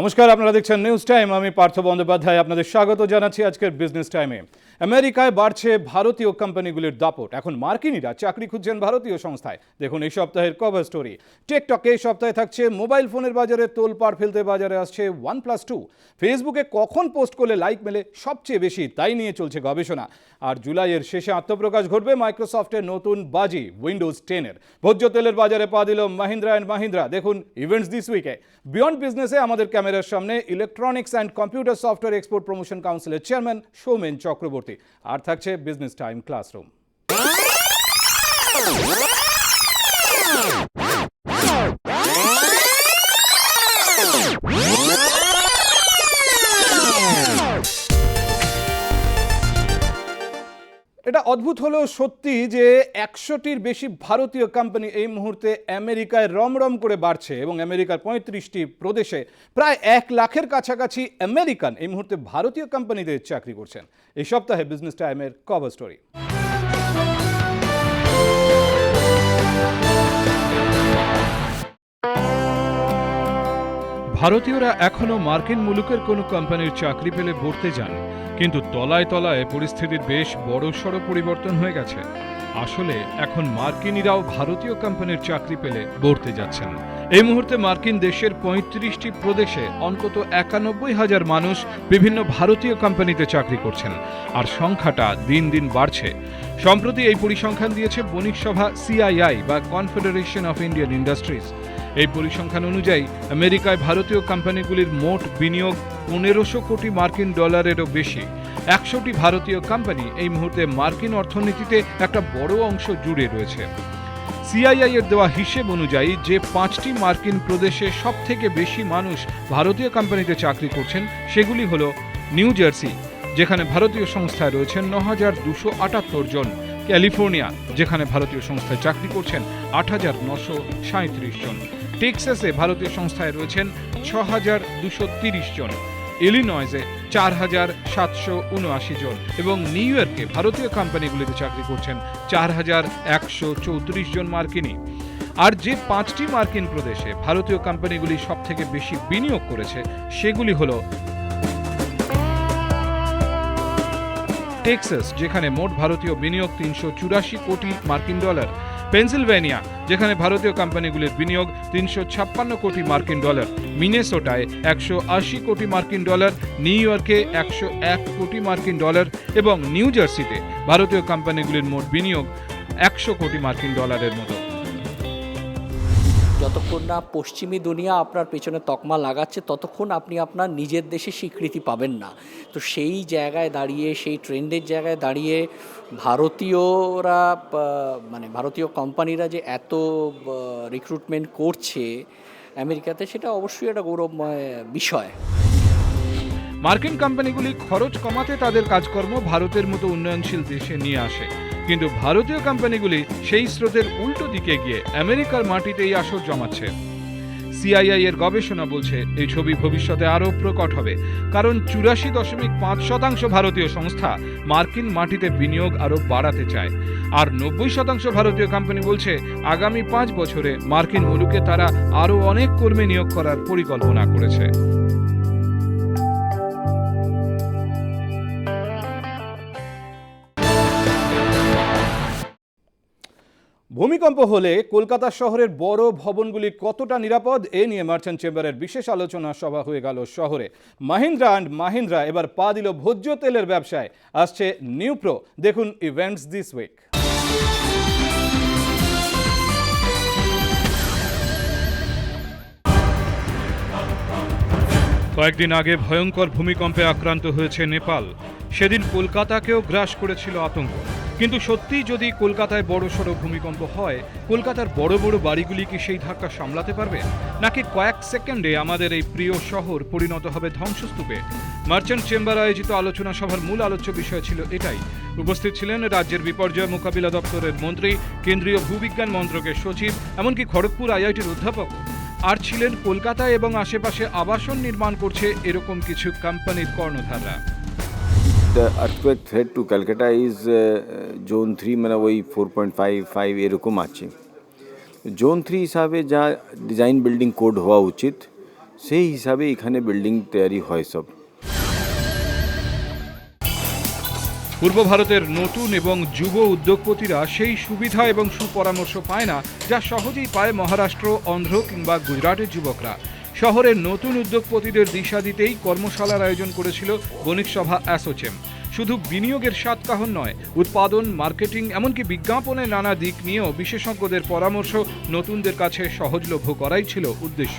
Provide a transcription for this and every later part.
নমস্কার, আপনারা দেখছেন নিউজ টাইম আমি পার্থ বন্দ্যোপাধ্যায় আপনাদের স্বাগত জানাচ্ছি আজকের বিজনেস টাইমে আমেরিকায় বাড়ছে ভারতীয় কোম্পানিগুলির দাপট। এখন মার্কিনীরা চাকরি খুঁজছেন ভারতীয় সংস্থায়। দেখুন, এই সপ্তাহের কভার স্টোরি টেকটকে এই সপ্তাহে থাকছে মোবাইল ফোনের বাজারে তোল তোলপাড় ফেলতে বাজারে আসছে ওয়ান প্লাস টু ফেসবুকে কখন পোস্ট করলে লাইক মেলে? সবচেয়ে বেশি তাই নিয়ে চলছে গবেষণা। আর জুলাইয়ের শেষে আত্মপ্রকাশ ঘটবে মাইক্রোসফটের নতুন বাজি উইন্ডোজ টেনের ভোজ্য তেলের বাজারে পা দিল মাহিন্দ্রা অ্যান্ড মাহিন্দ্রা। দেখুন ইভেন্টস দিস উইকে বিয়ন্ড বিজনেসে আমাদের ক্যামেরার সামনে electronics and computer software export promotion কাউন্সিলের চেয়ারম্যান সৌমেন চক্রবর্তী আর থাকছে বিজনেস টাইম ক্লাসরুম অদ্ভুত হলেও সত্যি যে একশোটির বেশি ভারতীয় কোম্পানি এই মুহূর্তে আমেরিকায় রমরম করে বাড়ছে এবং আমেরিকার পঁয়ত্রিশটি প্রদেশে প্রায় এক লাখের কাছাকাছি আমেরিকান এই মুহূর্তে ভারতীয় কোম্পানিতে চাকরি করছেন। এই সপ্তাহে বিজনেস টাইমের কভার স্টোরি ভারতীয়রা এখনও মার্কিন মুলুকের কোনো কোম্পানির চাকরি পেলে ভরতে যান কিন্তু তলায় তলায় পরিস্থিতির বেশ বড়সড় পরিবর্তন হয়ে গেছে। আসলে এখন মার্কিনিরাও ভারতীয় কোম্পানির চাকরি পেলে ভরতে যাচ্ছেন। এই মুহূর্তে মার্কিন দেশের পঁয়ত্রিশটি প্রদেশে অন্তত একানব্বই হাজার মানুষ বিভিন্ন ভারতীয় কোম্পানিতে চাকরি করছেন, আর সংখ্যাটা দিন দিন বাড়ছে। সম্প্রতি এই পরিসংখ্যান দিয়েছে বণিক সভা সিআইআই বা কনফেডারেশন অফ ইন্ডিয়ান ইন্ডাস্ট্রিজ। এই পরিসংখ্যান অনুযায়ী, আমেরিকায় ভারতীয় কোম্পানিগুলির মোট বিনিয়োগ পনেরোশো কোটি মার্কিন ডলারেরও বেশি। একশোটি ভারতীয় কোম্পানি এই মুহূর্তে মার্কিন অর্থনীতিতে একটা বড় অংশ জুড়ে রয়েছে। সিআইআই এর দেওয়া হিসেব অনুযায়ী, যে পাঁচটি মার্কিন প্রদেশে সব থেকে বেশি মানুষ ভারতীয় কোম্পানিতে চাকরি করছেন, সেগুলি হল নিউ জার্সি, যেখানে ভারতীয় সংস্থায় রয়েছেন ন হাজার দুশো আটাত্তর জন ক্যালিফোর্নিয়া, যেখানে ভারতীয় সংস্থায় চাকরি করছেন আট হাজার নশো সাঁত্রিশ জন। টেক্সাসে ভারতীয় সংস্থায় রয়েছেন ছ হাজার দুশো তিরিশ জন। ইলিনয়েজে চার হাজার সাতশো উনআশি জন এবং নিউ ইয়র্কে ভারতীয় কোম্পানিগুলিতে চাকরি করছেন চার হাজার একশো চৌত্রিশ জন মার্কিনী। আর যে পাঁচটি মার্কিন প্রদেশে ভারতীয় কোম্পানিগুলি সব থেকে বেশি বিনিয়োগ করেছে, সেগুলি হলো টেক্সাস, যেখানে মোট ভারতীয় বিনিয়োগ তিনশো চুরাশি কোটি মার্কিন ডলার। পেনসিলভেনিয়া, যেখানে ভারতীয় কোম্পানিগুলির বিনিয়োগ তিনশো ছাপ্পান্ন কোটি মার্কিন ডলার। মিনেসোটায় একশো আশি কোটি মার্কিন ডলার, নিউ ইয়র্কে একশো এক কোটি মার্কিন ডলার এবং নিউ জার্সিতে ভারতীয় কোম্পানিগুলির মোট বিনিয়োগ একশো কোটি মার্কিন ডলারের মতো। যতক্ষণ না পশ্চিমী দুনিয়া আপনার পেছনে তকমা লাগাচ্ছে, ততক্ষণ আপনি আপনার নিজের দেশে স্বীকৃতি পাবেন না। তো সেই জায়গায় দাঁড়িয়ে, সেই ট্রেন্ডের জায়গায় দাঁড়িয়ে ভারতীয়রা মানে ভারতীয় কোম্পানিরা যে এত রিক্রুটমেন্ট করছে, আমেরিকাতে সেটা অবশ্যই একটা গৌরবময় বিষয়। মার্কিন কোম্পানিগুলি খরচ কমাতে তাদের কাজকর্ম ভারতের মতো উন্নয়নশীল দেশে নিয়ে আসে। কিন্তু ভারতীয় কোম্পানিগুলি সেই স্রোতের উল্টো দিকে গিয়ে আমেরিকার মাটিতেই আসর জমাচ্ছে। সিআইআই এর গবেষণা বলছে, এই ছবি ভবিষ্যতে আরও প্রকট হবে। কারণ চুরাশি দশমিক পাঁচ শতাংশ ভারতীয় সংস্থা মার্কিন মাটিতে বিনিয়োগ আরও বাড়াতে চায়। আর নব্বই শতাংশ ভারতীয় কোম্পানি বলছে, আগামী পাঁচ বছরে মার্কিন মুলুকে তারা আরও অনেক কর্মী নিয়োগ করার পরিকল্পনা করেছে। ভূমিকম্প হলে কলকাতা শহরের বড় ভবনগুলি কতটা নিরাপদ, এ নিয়ে মার্চেন্ট চেম্বারের বিশেষ আলোচনা সভা হয়ে গেল শহরে। মাহিন্দ্রা অ্যান্ড মাহিন্দ্রা এবার পা দিল ভোজ্য তেলের ব্যবসায়। আসছে নিউপ্রো দেখুন ইভেন্টস দিস উইক। কয়েকদিন আগে ভয়ঙ্কর ভূমিকম্পে আক্রান্ত হয়েছে নেপাল। সেদিন কলকাতাকেও গ্রাস করেছিল আতঙ্ক। কিন্তু সত্যিই যদি কলকাতায় বড় সড়ো ভূমিকম্প হয়, কলকাতার বড় বড় বাড়িগুলি কি সেই ধাক্কা সামলাতে পারবে? নাকি কয়েক সেকেন্ডে আমাদের এই প্রিয় শহর পরিণত হবে ধ্বংসস্তূপে? মার্চেন্ট চেম্বার আয়োজিত আলোচনা সভার মূল আলোচ্য বিষয় ছিল এটাই। উপস্থিত ছিলেন রাজ্যের বিপর্যয় মোকাবিলা দপ্তরের মন্ত্রী, কেন্দ্রীয় ভূবিজ্ঞান মন্ত্রকের সচিব, এমনকি খড়গপুর আইআইটির অধ্যাপক। আর ছিলেন কলকাতা এবং আশেপাশে আবাসন নির্মাণ করছে এরকম কিছু কোম্পানির কর্ণধাররা। The to Calcutta is uh, zone 3 মানে ওই ফোর পয়েন্ট ফাইভ ফাইভ এরকম আছে জোন থ্রি হিসাবে যা ডিজাইন বিল্ডিং কোড হওয়া উচিত সেই হিসাবে এখানে বিল্ডিং তৈরি হয় সব পূর্ব ভারতের নতুন এবং যুব উদ্যোগপতিরা সেই সুবিধা এবং সুপরামর্শ পায় না যা সহজেই পায় মহারাষ্ট্র অন্ধ্র কিংবা গুজরাটের যুবকরা। শহরের নতুন উদ্যোগপতিদের দিশা দিতেই কর্মশালার আয়োজন করেছিল বণিক সভা অ্যাসোচেম। শুধু বিনিয়োগের সাতকাহন নয়, উৎপাদন, মার্কেটিং, এমনকি বিজ্ঞাপনের নানা দিক নিয়েও বিশেষজ্ঞদের পরামর্শ নতুনদের কাছে সহজলভ্য করাই ছিল উদ্দেশ্য।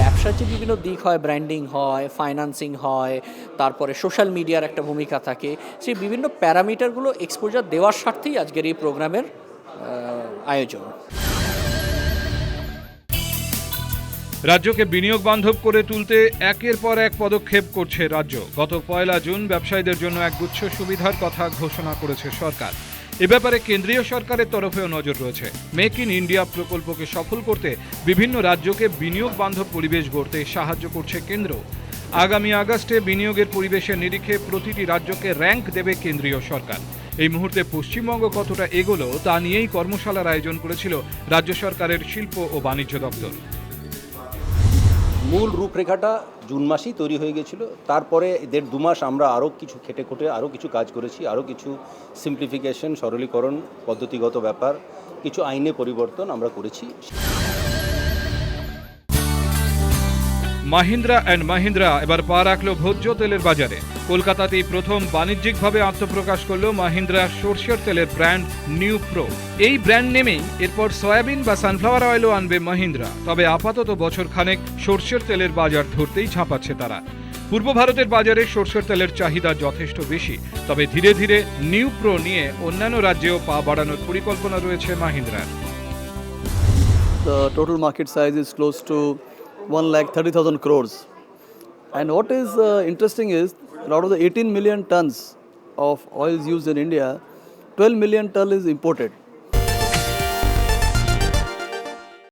ব্যবসার যে বিভিন্ন দিক হয়, ব্র্যান্ডিং হয় ফাইন্যান্সিং হয়, তারপরে সোশ্যাল মিডিয়ার একটা ভূমিকা থাকে, সেই বিভিন্ন প্যারামিটারগুলো এক্সপোজার দেওয়ার স্বার্থেই আজকের এই প্রোগ্রামের আয়োজন। রাজ্যকে বিনিয়োগ বান্ধব করে তুলতে একের পর এক পদক্ষেপ করছে রাজ্য। গত পয়লা জুন ব্যবসায়ীদের জন্য একগুচ্ছ সুবিধার কথা ঘোষণা করেছে সরকার। এ ব্যাপারে কেন্দ্রীয় সরকারের তরফেও নজর রয়েছে। মেক ইন ইন্ডিয়া প্রকল্পকে সফল করতে বিভিন্ন রাজ্যকে বিনিয়োগ বান্ধব পরিবেশ গড়তে সাহায্য করছে কেন্দ্র। আগামী আগস্টে বিনিয়োগের পরিবেশের নিরিখে প্রতিটি রাজ্যকে র্যাঙ্ক দেবে কেন্দ্রীয় সরকার। এই মুহূর্তে পশ্চিমবঙ্গ কতটা এগোলো তা নিয়েই কর্মশালার আয়োজন করেছিল রাজ্য সরকারের শিল্প ও বাণিজ্য দপ্তর। মূল রূপরেখাটা জুন মাসেই তৈরি হয়ে গেছিল। তারপরে দেড় দু মাস আমরা আরও কিছু খেটে খুটে আরও কিছু কাজ করেছি, আরও কিছু সিম্পলিফিকেশন সরলীকরণ, পদ্ধতিগত ব্যাপার, কিছু আইনে পরিবর্তন আমরা করেছি। মাহিন্দ্রা অ্যান্ড মাহিন্দ্রা এবার পা রাখল ভোজ্য তেলের বাজারে। কলকাতাতেই প্রথম বাণিজ্যিকভাবে আত্মপ্রকাশ করল মাহিন্দ্রা সর্ষের তেলের ব্র্যান্ড নিউ প্রো। এই ব্র্যান্ড নেমেই এরপর সয়াবিন বা সানফ্লাওয়ার অয়েলও আনবে মাহিন্দ্রা। তবে আপাতত বছর খানেক সর্ষের তেলের বাজার ধরতেই ছাপাচ্ছে তারা। পূর্ব ভারতের বাজারে সর্ষের তেলের চাহিদা যথেষ্ট বেশি। তবে ধীরে ধীরে নিউ প্রো নিয়ে অন্যান্য রাজ্যেও পা বাড়ানোর পরিকল্পনা রয়েছে মাহিন্দ্রার। The total market size is close to 1 lakh 30,000 crores. And what is uh, interesting is out of the 18 million tons of oils used in India, 12 million ton is imported.